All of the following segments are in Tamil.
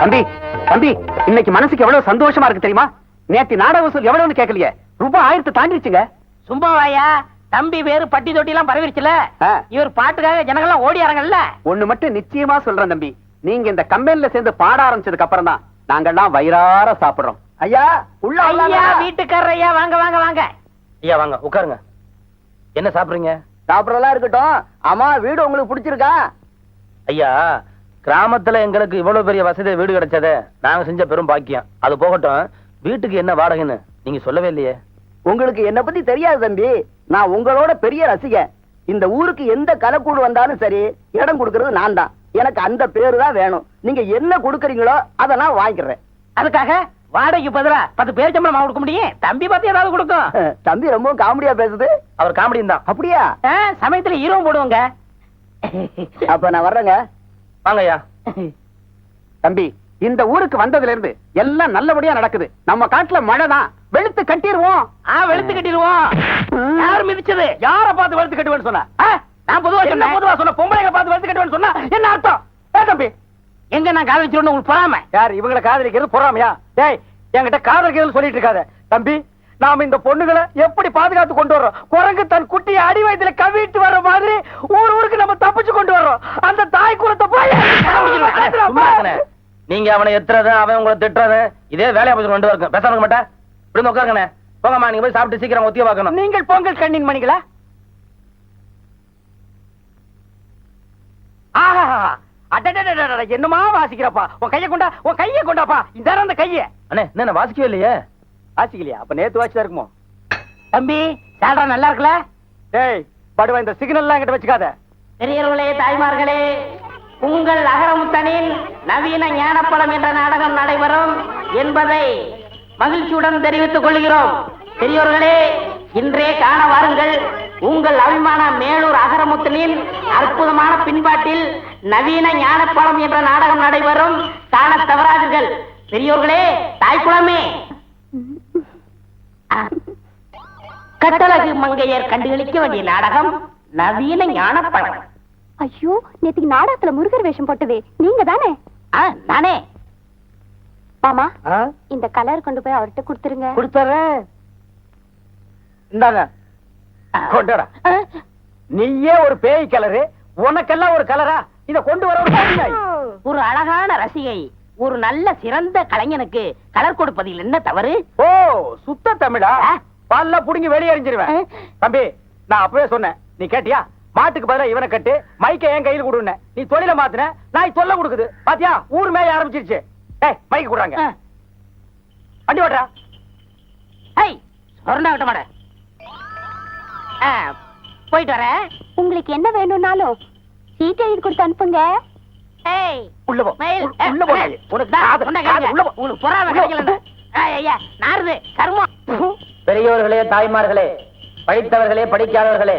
தம்பி தம்பி இன்னைக்கு மனசுக்கு எவ்வளவு சந்தோஷமா இருக்கு தெரியுமா? நேத்து நாடக வசூல் எவ்வளவுன்னு கேட்கலையே? ரூபாய் ஆயிரத்து தாண்டிடுச்சுங்க சும்மாவாயா? தம்பி வேறு பட்டி தொட்டி எல்லாம் பரவிருச்சுல. இவர் பாட்டுக்காக ஜனங்கள்லாம் ஓடியாரங்கல்ல ஒண்ணு மட்டும் நிச்சயமா சொல்றேன் தம்பி. நீங்க இந்த கம்பெனில சேர்ந்து பாட ஆரம்பிச்சதுக்கு அப்புறம் தான் நாங்கெல்லாம் வயிறார சாப்பிடுறோம். ஐயா உள்ள ஐயா வீட்டுக்காரர் ஐயா வாங்க வாங்க வாங்க. ஐயா வாங்க உட்காருங்க. என்ன சாப்பிடுறீங்க? சாப்பிடறதெல்லாம் இருக்கட்டும். ஆமா வீடு உங்களுக்கு பிடிச்சிருக்கா? ஐயா கிராமத்துல எங்களுக்கு இவ்வளவு பெரிய வசதி வீடு கிடைச்சதே நாங்க செஞ்ச பெரும் பாக்கியம். அது போகட்டும் வீட்டுக்கு என்ன வாடகைன்னு நீங்க சொல்லவே இல்லையே. உங்களுக்கு என்ன பத்தி தெரியாது தம்பி. நான் உங்களோட பெரிய ரசிகன். இந்த ஊருக்கு எந்த கலக்கூடு வந்தாலும் சரி இடம் கொடுக்கறது நான் தான். எனக்கு அந்த பேரு தான் வேணும். நீங்க என்ன கொடுக்கறீங்களோ அதை நான் வாங்கிக்கிறேன். அதுக்காக வாடகைக்கு பதிலா பத்து பேர் சம்பளம் கொடுக்க முடியும்? தம்பி பார்த்து ஏதாவது கொடுக்கும். தம்பி ரொம்ப காமெடியா பேசுது. அவர் காமெடியும் தான். அப்படியா? சமயத்துல ஹீரோ போடுவோங்க. அப்ப நான் வர்றேங்க. வாங்க ஐயா தம்பி இந்த ஊருக்கு வந்ததுல இருந்து எல்லாம் நல்லபடியா நடக்குது. நம்ம காட்டுல மழை தான். வெளுத்து கட்டிடுவோம் ஆ வெளுத்து கட்டிடுவோம் யார் மிதிச்சது? யார பார்த்து வெளுத்து கட்டுவேன்னு சொன்ன? நான் பொதுவா சொன்னேன். பொதுவா சொன்ன? பொம்பளைங்க பார்த்து வெளுத்து கட்டுவேன்னு சொன்னா என்ன அர்த்தம்? ஏ தம்பி. எங்க நான் காதலிச்சிருந்தேன் உங்களுக்கு பொறாம? யார் இவங்களை காதலிக்கிறது பொறாமையா? டேய் என்கிட்ட காதலிக்கிறது சொல்லிட்டு இருக்காத. தம்பி நாம இந்த பொண்ணுகளை எப்படி பாதுகாத்து கொண்டு வர்றோம்? குரங்கு தன் குட்டியை அடி வயதுல கவிட்டு வர்ற மாதிரி ஊர் ஊருக்கு நம்ம தப்பிச்சு கொண்டு வர்றோம் அந்த தாய் குலத்தை போய் சும்மா இருங்கண்ணே. நீங்க அவனை எத்துறது அவன் உங்களை திட்டுறது இதே வேலையா போச்சு ரெண்டு பேருக்கும் பேசாம இருக்க மாட்டேன் இப்படி உட்காருங்கண்ணே போங்கம்மா நீங்க போய் சாப்பிட்டு சீக்கிரம் ஒத்திய பார்க்கணும். நீங்கள் பொங்கல் கண்ணின் மணிகளா? என்னமா வாசிக்கிறப்பா? உன் கைய கொண்டா உன் கைய கொண்டாப்பா? இந்த அந்த கைய. அண்ணே என்ன வாசிக்கவே இல்லையே? வாசிக்கலையா? அப்ப நேத்து வாசிச்சா இருக்குமோ? தம்பி சால்ரா நல்லா இருக்குல்ல டேய் படுவா இந்த சிக்னல் எல்லாம் கிட்ட வச்சுக்காத. பெரியவர்களே தாய்மார்களே உங்கள் அகரமுத்தனின் நவீன ஞானப்படம் என்ற நாடகம் நடைபெறும் என்பதை மகிழ்ச்சியுடன் தெரிவித்துக் கொள்கிறோம். பெரியோர்களே இன்றே காண வாருங்கள். உங்கள் அபிமான மேலூர் அகரமுத்தனின் அற்புதமான பின்பாட்டில் நவீன ஞானப்படம் என்ற நாடகம் நடைபெறும். காண தவறாதீர்கள். பெரியோர்களே தாய்க்குளமே கட்டழகு மங்கையர் கண்டுகளிக்க வேண்டிய நாடகம் நவீன ஞானப்படம் ஐயோ நேத்துக்கு நாடகத்துல முருகர் வேஷம் போட்டதே. நீங்க தானே நானே. மாமா இந்த கலர் கொண்டு போய் அவர்கிட்ட கொடுத்துருங்க. கொடுத்துறேன். இந்தாங்க. கொண்டுடா ஆ, நீயே ஒரு பேய் கலரு உனக்கெல்லாம் ஒரு கலரா? இத கொண்டு வர ஒரு. ஒரு அழகான ரசிகை ஒரு நல்ல சிறந்த கலைஞனுக்கு கலர் கொடுப்பதில் என்ன தவறு? ஓ சுத்த தமிழா. பல்ல புடுங்கி வெளியே எறிஞ்சிருவேன். தம்பி நான் அப்பவே சொன்னேன். நீ கேட்டியா? மாட்டுக்கு பதிலா இவனை கட்டு மைக்க என் கையில் கொடுன நீ தொழில மாத்துன நாய் தொல்லை கொடுக்குது. பாத்தியா? ஊர் மேய ஆரம்பிச்சிருச்சு. ஏய் மைக்கு கொடுறாங்க. வண்டி ஓட்டுறா. ஹை சொரணா விட்ட மாட. போயிட்டு வரேன். உங்களுக்கு என்ன வேணும்னாலும் சீட் எழுதி கொடுத்து அனுப்புங்க. ஏய் உள்ள போ. போ. உனக்கு. உள்ள போ. பொறாம. ஏய், ஐயா நாருது கருமம். பெரியோர்களே தாய்மார்களே படித்தவர்களே படிக்காதவர்களே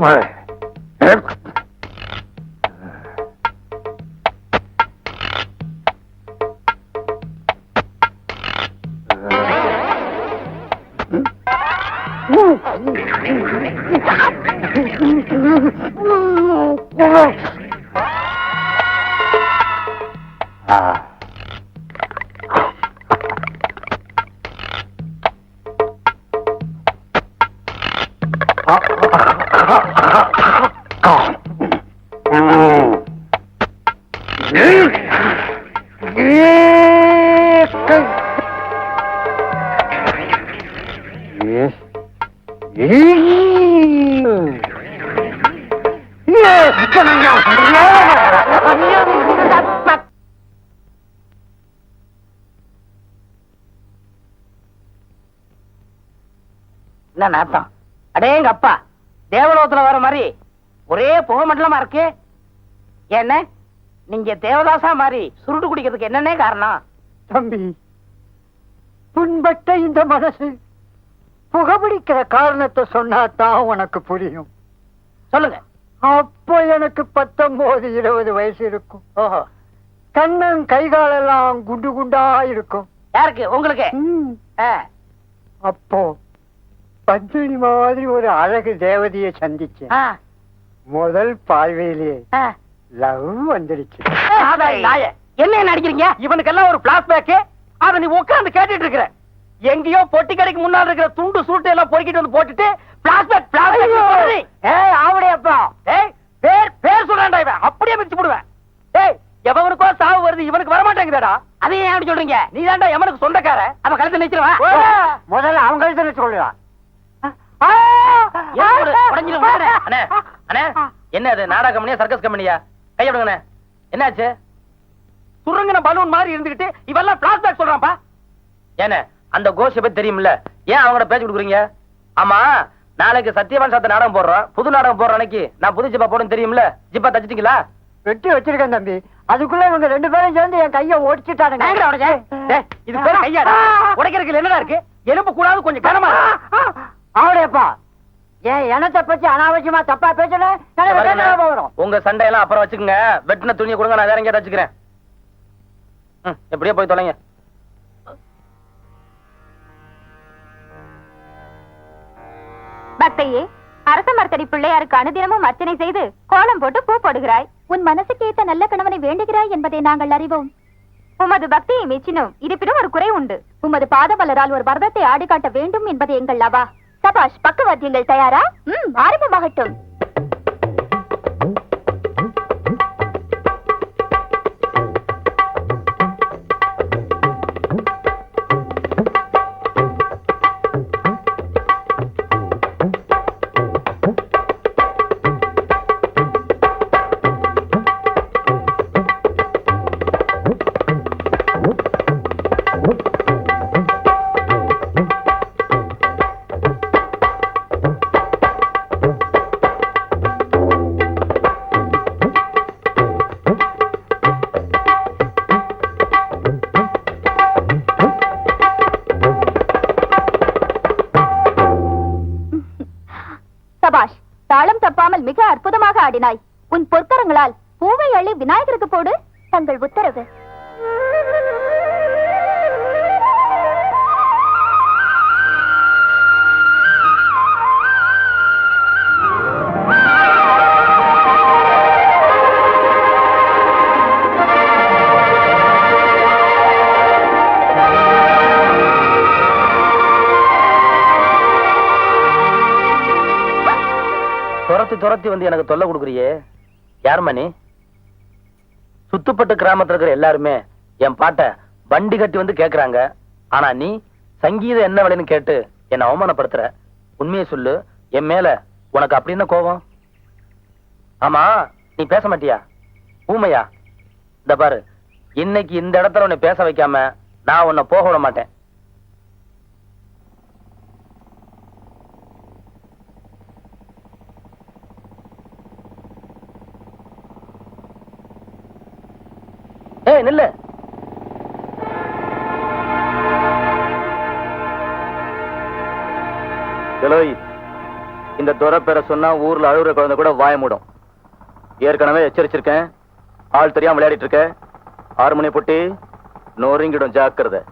ભાઈ Ah. என்ன நாத்தம் அடேங்க அப்பா. தேவலோகத்துல வர மாதிரி ஒரே புகை மண்டலமா இருக்கு. என்ன? நீங்க தேவதாசா மாதிரி சுருட்டு குடிக்கிறதுக்கு என்னன்னே காரணம்? தம்பி புண்பட்ட இந்த மனசு புகைப்பிடிக்கிற காரணத்தை சொன்னா தான் உனக்கு புரியும். சொல்லுங்க. அப்போ எனக்கு பத்தொன்பது இருபது வயசு இருக்கும். ஓஹோ. கண்ணன் கை காலெல்லாம் குண்டு குண்டா இருக்கும். யாருக்கு? உங்களுக்கு? அப்போ பத்மினி மாதிரி ஒரு அழகு தேவதையை சந்திச்சேன். முதல் பார்வையிலேயே. லவ் வந்துடுச்சு. என்ன நடிக்கிறீங்க இவனுக்கெல்லாம் ஒரு பிளாஷ்பேக் அத நீ உட்கார்ந்து கேட்டுட்டு இருக்கிற. எங்கேயோ பொட்டி கடைக்கு முன்னால இருக்கிற துண்டு சுருட்டு எல்லாம் பொறுக்கிட்டு வந்து போட்டுட்டு ஏய் ஆவடையப்பா. ஏய் பேர் பேர் சொல்றான்டா இவன். அப்படியே மிச்சு போடுவேன். ஏய் எவனுக்கோ சாவு வருது இவனுக்கு வர மாட்டேங்குதாடா அதையும் ஏன் சொல்றீங்க? நீ தான்டா எவனுக்கு சொந்தக்கார அவ கழுத்து நிச்சிருவா முதல்ல உடஞ்சிரும் விடுறேன். அண்ணே அண்ணே என்ன அது நாடக கம்பெனியா சர்க்கஸ் கம்பெனியா? கைய விடுங்கண்ணே என்னாச்சு சுருங்கின பலூன் மாதிரி இருந்துகிட்டு இவெல்லாம் பிளாஷ்பேக் சொல்றான்ப்பா ஏண்ணே அந்த கோஷை பத்தி தெரியும்ல ஏன் அவங்கள பேச்சு கொடுக்குறீங்க ஆமா நாளைக்கு சத்யவான் சாத்த நாடகம் போடுறோம் புது நாடகம் போடுற அன்னைக்கு நான் புது ஜிப்பா போடுன்னு தெரியும்ல ஜிப்பா தச்சிட்டீங்களா வெட்டி வச்சிருக்கேன் தம்பி அதுக்குள்ள இவங்க ரெண்டு பேரும் சேர்ந்து என் கைய? டேய், இது பேர் உடைக்கிறதுக்கு என்னடா இருக்கு எலும்பு கூடாது கொஞ்சம் கனமா ஏன் எனத்தை பத்தி அனாவசியமா தப்பா உங்க சண்டையெல்லாம் அப்புறம் வச்சுக்கோங்க. வெட்டின துணியை கொடுங்க நான் வேற எங்கேயாவது வச்சுக்கிறேன். ம், எப்படியோ போய் தொலைங்க. பக்தையே அரச மரத்தடி பிள்ளையாருக்கு அனுதினமும் அர்ச்சனை செய்து கோலம் போட்டு பூ போடுகிறாய். உன் மனசுக்கு ஏத்த நல்ல கணவனை வேண்டுகிறாய் என்பதை நாங்கள் அறிவோம். உமது பக்தியை மெச்சினோம். இருப்பினும் ஒரு குறை உண்டு. உமது பாதமலரால் ஒரு பரதத்தை ஆடி காட்ட வேண்டும் என்பது எங்கள் லவா. சபாஷ் பக்கவாத்தியங்கள் தயாரா ம் ஆரம்பமாகட்டும் வினாய் உன் பொற்கரங்களால் பூவை அள்ளி விநாயகருக்கு போடு. தங்கள் உத்தரவு. துரத்தி துரத்தி வந்து எனக்கு தொல்லை கொடுக்குறியே? யாருமா நீ சுத்துப்பட்டு கிராமத்தில் இருக்கிற எல்லாருமே என் பாட்டை வண்டி கட்டி வந்து கேக்குறாங்க. ஆனா நீ சங்கீதம் என்ன விலைன்னு கேட்டு என்னை அவமானப்படுத்துற. உண்மையை சொல்லு. என் மேல உனக்கு அப்படி என்ன கோபம்? ஆமா நீ பேச மாட்டியா? ஊமையா? இந்த பாரு இன்னைக்கு இந்த இடத்துல உன்னை பேச வைக்காம நான் உன்னை போக விட மாட்டேன். ஏய் நில்லு. எலோய் இந்த துறை பேரை சொன்னா ஊர்ல அழுகுற குழந்தை கூட வாய மூடும். ஏற்கனவே எச்சரிச்சிருக்கேன். ஆள் தெரியாம விளையாடிட்டு இருக்க. ஆறு மணி பொட்டி நோரிங்கிடும் ஜாக்கிரதை.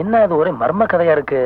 என்ன அது ஒரே மர்ம கதையா இருக்கு?